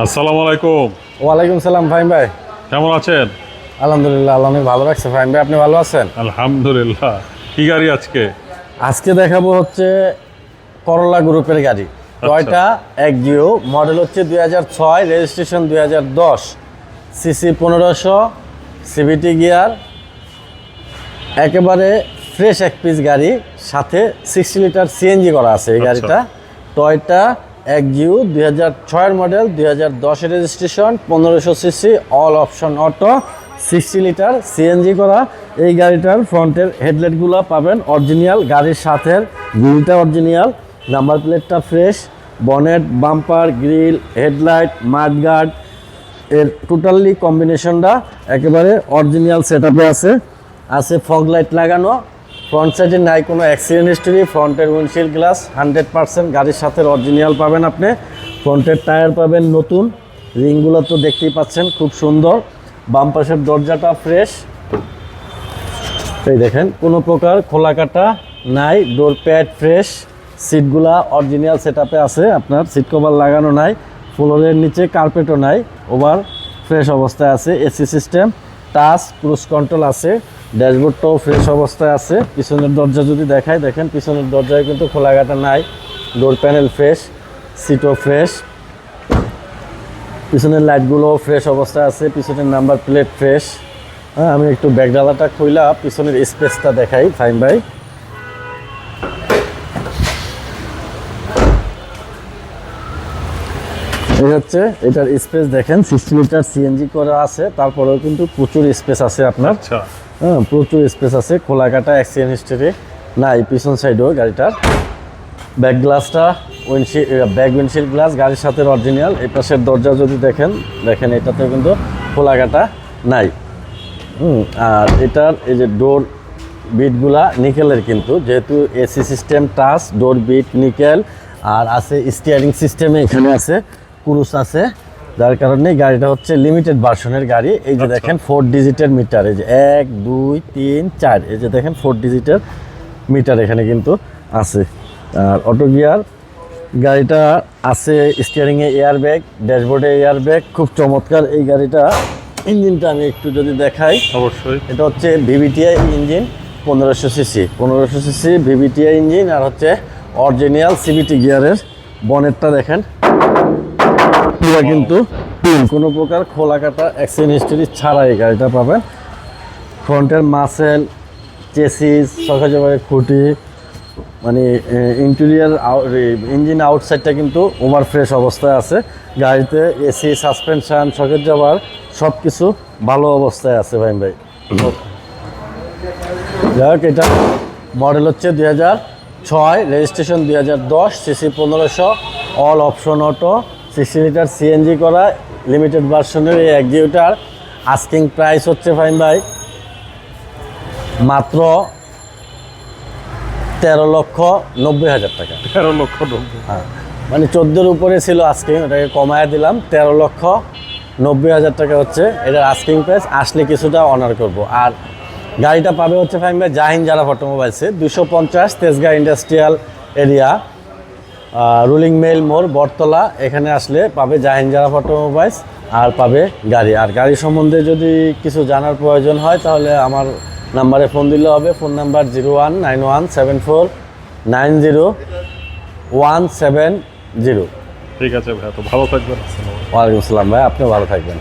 আসসালামু আলাইকুম। ওয়ালাইকুম সালাম ফাহিম ভাই। কেমন আছেন? আলহামদুলিল্লাহ আল্লাহ অনেক ভালো রাখছে। ফাহিম ভাই আপনি ভালো আছেন? আলহামদুলিল্লাহ। কি গাড়ি আজকে? আজকে দেখাবো হচ্ছে করলা গ্রুপের গাড়ি। টয়টা এক জিও মডেল হচ্ছে দুই হাজার ছয় রেজিস্ট্রেশন দুই হাজার দশ। সিসি পনেরোশো সিভিটি গিয়ার একেবারে ফ্রেশ এক পিস গাড়ি সাথে সিক্সটি লিটার সিএনজি করা আছে এই আচ্ছা। গাড়িটা। টয়টা এক জিও দুই হাজার ছয়ের মডেল দুই হাজার দশের রেজিস্ট্রেশন পনেরোশো CC all option auto sixty litre CNG করা। এই গাড়িটার ফ্রন্টের হেডলাইটগুলো পাবেন অরিজিনাল গাড়ির সাথে গ্রিলটা অরিজিনাল নাম্বার প্লেটটা fresh bonnet bumper grill headlight mudguard এর টোটালি কম্বিনেশনটা একেবারে অরিজিনাল সেট আছে। আছে ফগ লাইট লাগানো ফ্রন্ট সাইডে নাই কোনো অ্যাক্সিডেন্ট হিস্টরি ফ্রন্টের উইন্ডশিল্ড গ্লাস হান্ড্রেড পার্সেন্ট গাড়ির সাথে অরিজিনাল পাবেন আপনি। ফ্রন্টের টায়ার পাবেন নতুন। রিংগুলো তো দেখতেই পাচ্ছেন, খুব সুন্দর। বাম পাশের দরজাটা ফ্রেশ এই দেখেন, কোনো প্রকার খোলা কাটা নাই ডোর প্যাড ফ্রেশ সিটগুলা অরিজিনাল সেট আছে, আপনার সিট কভার লাগানো নাই ফ্লোরের নিচে কার্পেটও নাই ওভার ফ্রেশ অবস্থায় আছে AC system touch cruise control আছে। ড্যাশবোর্ডটাও ফ্রেশ অবস্থায় আছে। পিছনের দরজা যদি দেখায় দেখেন পিছনের দরজায় কিন্তু খোলাঘাটা নাই। ডোর প্যানেল ফ্রেশ সিটও ফ্রেশ পিছনের লাইটগুলোও ফ্রেশ অবস্থায় আছে, পিছনের নাম্বার প্লেট ফ্রেশ হ্যাঁ আমি একটু ব্যাগডালাটা খুইলা, পিছনের স্পেসটা দেখাই ফাইন ভাই। এই হচ্ছে এটার স্পেস দেখেন সিক্সটি লিটার সিএনজি করা আছে তারপরেও কিন্তু প্রচুর স্পেস আছে আপনার। আচ্ছা। হ্যাঁ প্রচুর স্পেস আছে খোলা কাটা অ্যাক্সিডেন্ট হিস্ট্রি নাই পিছন সাইডও গাড়িটার। ব্যাক গ্লাসটা উইন্ডশিল্ড ব্যাক উইন্ডশিল্ড গ্লাস গাড়ির সাথে অরিজিনাল এই পাশের দরজা যদি দেখেন দেখেন এটাতে কিন্তু খোলা কাটা নাই। হুম আর এটার এই যে ডোর বিটগুলা নিকেলের কিন্তু যেহেতু AC system touch door bit nickel আর আছে স্টিয়ারিং সিস্টেমে এখানে আছে। কুরুস আছে যার কারণে গাড়িটা হচ্ছে লিমিটেড ভার্সনের গাড়ি। এই যে আচ্ছা। দেখেন ফোর ডিজিটের মিটার এই যে এক দুই তিন চার এই যে দেখেন ফোর ডিজিটের মিটার এখানে কিন্তু আছে। আর অটো গিয়ার গাড়িটা আছে স্টিয়ারিংয়ে এয়ার ব্যাগ ড্যাশবোর্ডে এয়ার ব্যাগ খুব চমৎকার। এই গাড়িটা ইঞ্জিনটা আমি একটু যদি দেখাই অবশ্যই। এটা হচ্ছে ভিভিটিআই ইঞ্জিন পনেরোশো সিসি পনেরোশো সিসি ভিভিটিআই ইঞ্জিন আর হচ্ছে অরিজিনাল সিবিটি গিয়ারের বনেটটা দেখেন। পুরো কিন্তু clean, কোনো প্রকার খোলা কাটা অ্যাক্সিডেন্ট হিস্টরি ছাড়া এই গাড়িটা পাবেন। ফ্রন্টের মাসেল চেসিস সকালে খুঁটি মানে ইন্টেরিয়ার ইঞ্জিন আউটসাইডটা কিন্তু ওভার ফ্রেশ অবস্থায় আছে। গাড়িতে এসি সাসপেনশান সকেট যাবার সব কিছু ভালো অবস্থায় আছে ভাই ভাই। যাই হোক এটা মডেল হচ্ছে দুই হাজার ছয় রেজিস্ট্রেশন দুই হাজার দশ সিসি পনেরোশো all option auto sixty litre CNG করা লিমিটেড ভার্সনের এই একজিউটার আস্কিং প্রাইস হচ্ছে ফাইন ভাই মাত্র তেরো লক্ষ নব্বই হাজার টাকা। তেরো লক্ষ নব্বই। হ্যাঁ মানে চোদ্দোর উপরে ছিল আজকে ওটাকে কমায় দিলাম তেরো লক্ষ নব্বই হাজার টাকা হচ্ছে এটার আস্কিং প্রাইস আসলে কিছুটা অনার করব। আর গাড়িটা পাবে হচ্ছে ফাইন ভাই জাহিন যারা অটোমোবাইলসে দুশো পঞ্চাশ Tejgaon industrial area rolling mill মোড় বটতলা এখানে আসলে পাবে জাহিন যারা অটোমোবাইলস আর পাবে গাড়ি। আর গাড়ি সম্বন্ধে যদি কিছু জানার প্রয়োজন হয় তাহলে আমার নাম্বারে ফোন দিলে হবে। Phone number zero one nine one seven four nine zero one seven zero. ঠিক আছে ভাইয়া তো ভালো থাকবেন। ওয়ালাইকুম আসসালাম ভাই আপনিও ভালো থাকবেন।